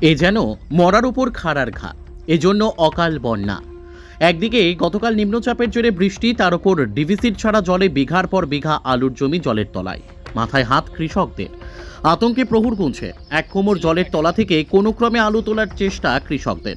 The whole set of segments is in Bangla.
এ যেন মরার উপর খাড়ার ঘা এজন্য অকাল বন্যা। একদিকে গতকাল নিম্নচাপের জেরে বৃষ্টি, তার উপর ডিভিসির ছাড়া জলে বিঘার পর বিঘা আলুর জমি জলের তলায়। মাথায় হাত কৃষকদের। আতঙ্কে প্রহুর গুনছে। এক কোমর জলের তলা থেকে কোনো ক্রমে আলু তোলার চেষ্টা কৃষকদের।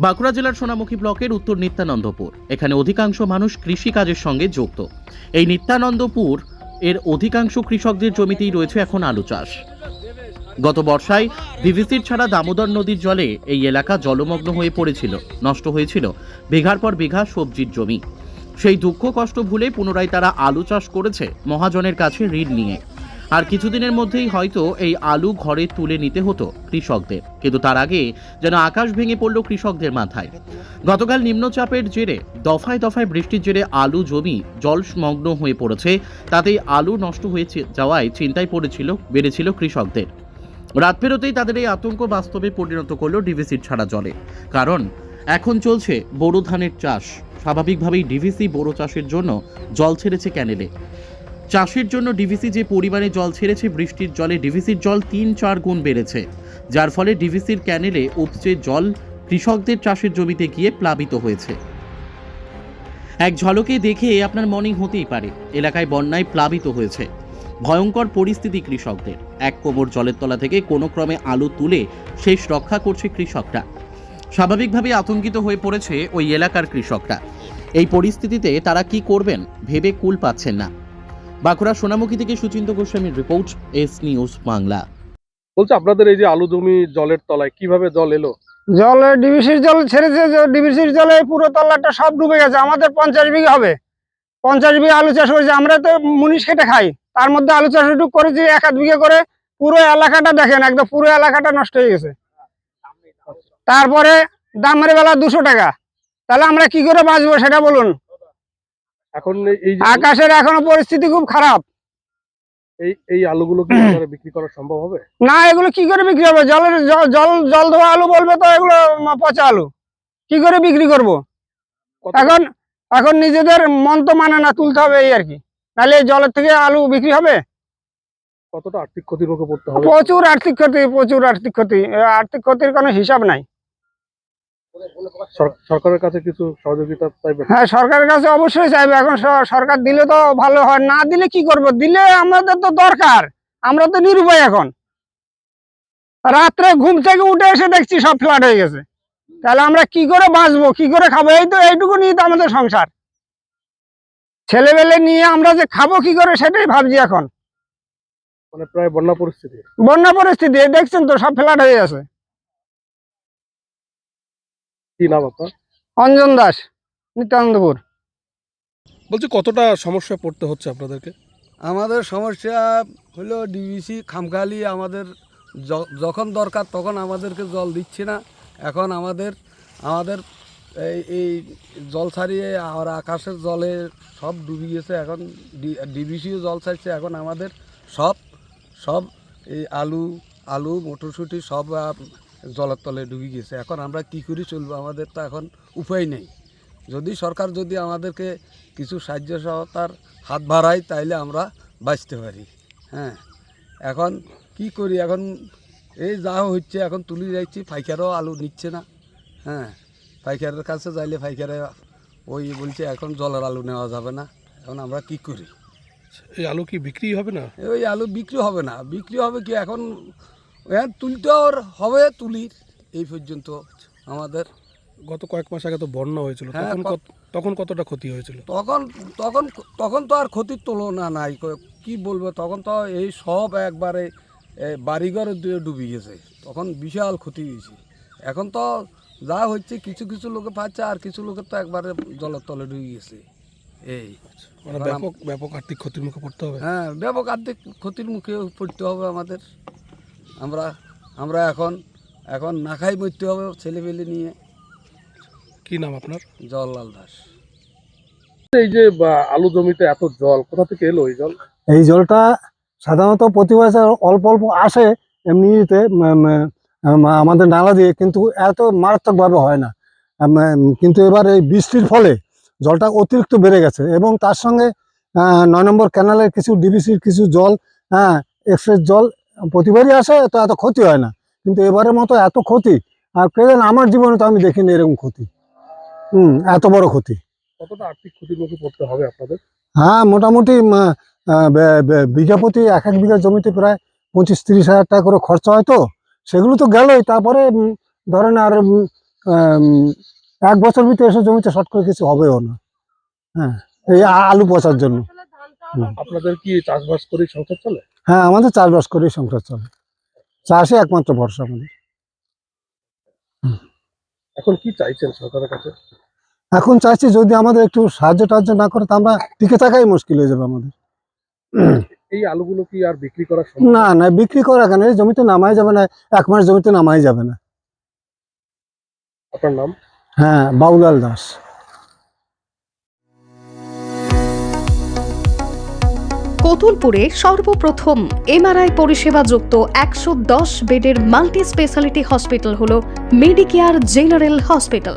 বাঁকুড়া জেলার সোনামুখী ব্লকের উত্তর নিত্যানন্দপুর। এখানে অধিকাংশ মানুষ কৃষিকাজের সঙ্গে যুক্ত। এই নিত্যানন্দপুর এর অধিকাংশ কৃষকদের জমিতেই রয়েছে এখন আলু চাষ। গত বর্ষায় ডিভিসির ছাড়া দামোদর নদীর জলে এই এলাকা জলমগ্ন হয়ে পড়েছিল। নষ্ট হয়েছিল বিঘার পর বিঘা সবজির জমি। সেই দুঃখ কষ্ট ভুলে পুনরায় তারা আলু চাষ করেছে মহাজনের কাছে ঋণ নিয়ে। আর কিছুদিনের মধ্যেই হয়তো এই আলু ঘরে তুলে নিতে হতো কৃষকদের। কিন্তু তার আগে যেন আকাশ ভেঙে পড়ল কৃষকদের মাথায়। গতকাল নিম্নচাপের জেরে, দফায় দফায় বৃষ্টির জেরে আলু জমি জলমগ্ন হয়ে পড়েছে। তাতেই আলু নষ্ট হয়ে যাওয়ায় চিন্তায় পড়েছিল, বেড়েছিল কৃষকদের। রাত পেরোতেই তাদের এই আতঙ্ক বাস্তবে পরিণত করল ডিভিসির ছাড়া জলে। কারণ এখন চলছে বোরো ধানের চাষ। স্বাভাবিকভাবেই ডিভিসি বোরো চাষের জন্য জল ছেড়েছে ক্যানেলে। চাষের জন্য ডিভিসি যে পরিমাণে জল ছেড়েছে বৃষ্টির জলে ডিভিসির জল তিন চার গুণ বেড়েছে। যার ফলে ডিভিসির ক্যানেলে উপচে জল কৃষকদের চাষের জমিতে গিয়ে প্লাবিত হয়েছে। এক ঝলকে দেখে আপনার মনে হতেই পারে। এলাকায় বন্যায় প্লাবিত হয়েছে। ভয়ঙ্কর পরিস্থিতি কৃষকদের। এক কোমর জলের তলা থেকে কোনো ক্রমে আলু তুলে শেষ রক্ষা করছে কৃষকরা। স্বাভাবিকভাবে আতঙ্কিত হয়ে পড়েছে ওই এলাকার কৃষকরা। এই পরিস্থিতিতে তারা কি করবেন ভেবে কুল পাচ্ছেন না। বাঁকুড়া সোনামুখী থেকে সুচিন্ত গোস্বামীর রিপোর্ট এস নিউজ বাংলা। বলছে আপনাদের এই যে আলু জমি জলের তলায় কীভাবে জল এলো? জল ডিবিসির জল ছেড়েছে ডিবিসির জলে পুরো তল্লাটা সব ডুবে গেছে। আমাদের পঞ্চাশ বিঘা হবে। পঞ্চাশ বিঘা আলু চাষ করেছি আমরা তো মুনিশ খেটে খাই। তার মধ্যে আলু চাষ একটু করেছি এক আধ বিঘে করে পুরো এলাকাটা দেখেন একদম পুরো এলাকাটা নষ্ট হয়ে গেছে। তারপরে দামের বেলা দুশো টাকা। তাহলে আমরা কি করে বাঁচবো সেটা বলুন। এখন আকাশের এখনও পরিস্থিতি খুব খারাপ। এই এই আলুগুলো কি বিক্রি করা সম্ভব হবে? না এগুলো কি করে বিক্রি হবে? জলের জল জল ধোয়া আলু বলবে তো এগুলো পচা আলু। কি করে বিক্রি করব? এখন এখন নিজেদের মন তো মানে না তুলতে হবে এই আর কি। নাহলে এই জলের থেকে আলু বিক্রি হবে? কতটা আর্থিক ক্ষতির মুখে পড়তে হবে? প্রচুর আর্থিক ক্ষতি প্রচুর আর্থিক ক্ষতি। আর্থিক ক্ষতির কোনো হিসাব নাই। সরকারের কাছে কিছু সহযোগিতা চাইবে? হ্যাঁ সরকারের কাছে অবশ্যই চাইবে। এখন সরকার দিলে তো ভালো হয়। না দিলে কি করব? দিলে আমাদের তো দরকার। আমরা তো নিরুপায় এখন। রাত্রে ঘুম থেকে উঠে এসে দেখছি সব ফ্ল্যাট হয়ে গেছে। তাহলে আমরা কি করে বাঁচবো? কি করে খাব? এই তো এইটুকু নিয়ে তো আমাদের সংসার। ছেলেবেলে নিয়ে আমরা যে খাব কি করে সেটাই ভাবছি এখন। মানে প্রায় বন্যা পরিস্থিতি। বন্যা পরিস্থিতি দেখছেন তো সব ফ্ল্যাট হয়ে গেছে। কি নাম আপনার? অঞ্জন দাস নিত্যানন্দপুর। বলছি কতটা সমস্যা পড়তে হচ্ছে আপনাদেরকে? আমাদের সমস্যা হলো ডিবিসি খামখালি আমাদের যখন দরকার তখন আমাদেরকে জল দিচ্ছে না। এখন আমাদের আমাদের এই এই জল ছাড়িয়ে আর আকাশের জলে সব ডুবে গেছে এখন ডিবিসিও জল ছাড়ছে। এখন আমাদের সব সব এই আলু আলু, মটরশুঁটি সব জলের তলে ডুবে গেছে এখন আমরা কি করে চলবো আমাদের তো এখন উপায় নেই। যদি সরকার যদি আমাদেরকে কিছু সাহায্য সহতার হাত বাড়ায়, তাইলে আমরা বাঁচতে পারি। হ্যাঁ এখন কি করি? এখন এই যা হচ্ছে, এখন তুলে যাচ্ছি পাইকারও আলু নিচ্ছে না। হ্যাঁ পাইকারের কাছে যাইলে পাইকারে ওই বলছে এখন জলের আলু নেওয়া যাবে না এখন আমরা কি করি? এই আলু কি বিক্রি হবে না? ওই আলু বিক্রি হবে না বিক্রি হবে কি এখন? হ্যাঁ তুলতে ওর হবে তুলির এই পর্যন্ত আমাদের। গত কয়েক মাস আগে তো বন্যা হয়েছিল হ্যাঁ, তখন তখন কতটা ক্ষতি হয়েছিল? তখন তখন তখন তো আর ক্ষতির তুলনা নাই ক- বলব তখন তো এই সব একবারে বাড়িঘর দিয়ে ডুবে গেছে তখন বিশাল ক্ষতি হয়েছে। এখন তো যা হচ্ছে কিছু কিছু লোকে পাচ্ছে আর কিছু লোকের তো একবারে জলের তলে ঢুকে গেছে। এই। মানে ব্যাপক ব্যাপক আর্থিক ক্ষতির মুখে পড়তে হবে। হ্যাঁ ব্যাপক আর্থিক ক্ষতির মুখে পড়তে হবে আমাদের। আমরা আমরা এখন এখন না খাই মরতে হবে ছেলেপেলে নিয়ে। কি নাম আপনার? জওয়াহরলাল দাস। এই যে বা, আলু জমিতে এত জল কোথা থেকে এলো এই জল? এই জলটা সাধারণত প্রতি বছর অল্প অল্প আসে এমনিতে আমাদের নালা দিয়ে কিন্তু এত মারাত্মকভাবে হয় না। কিন্তু এবার এই বৃষ্টির ফলে জলটা অতিরিক্ত বেড়ে গেছে এবং তার সঙ্গে নয় নম্বর ক্যানালের কিছু ডিবিসির কিছু জল হ্যাঁ এক্সপ্রেস জল প্রতিবারই আসে তো এত ক্ষতি হয় না। কিন্তু এবারের মতো এত ক্ষতি আর কে জানে আমার জীবনে তো আমি দেখিনি এরকম ক্ষতি। হুম এত বড় ক্ষতি। কতটা আর্থিক ক্ষতির মুখে পড়তে হবে আপনাদের? হ্যাঁ মোটামুটি বিঘা প্রতি এক এক বিঘা জমিতে প্রায় পঁচিশ তিরিশ হাজার টাকা করে খরচা হয় তো। সেগুলো তো গেলই। তারপরে ধরেন আর এক বছর ভিতরে এসে জমিতে শর্ট করে কিছু হবেও না। হ্যাঁ এই আলু পচার জন্য। আপনাদের কি চাষবাস করে সংসার চলে? হ্যাঁ আমাদের চাষবাস করেই সংসার চলে। চাষে একমাত্র ভরসা আমাদের। এখন কি চাইছেন সরকারের কাছে? এখন চাইছি যদি আমাদের একটু সাহায্য টাহায্য না করে তা আমরা টিকে থাকাই মুশকিল হয়ে যাবে আমাদের। এই আলুগুলো কি আর বিক্রি করা না না বিক্রি করা কেন? জমিতে নামাই যাবে না এক মাস জমিতে নামাই যাবে না। আপনার নাম? হ্যাঁ বাউলাল দাস। কতুলপুরে সর্বপ্রথম এমআরআই পরিষেবা যুক্ত একশো দশ বেডের মাল্টি স্পেশালিটি হসপিটাল হল মেডিকেয়ার জেনারেল হসপিটাল।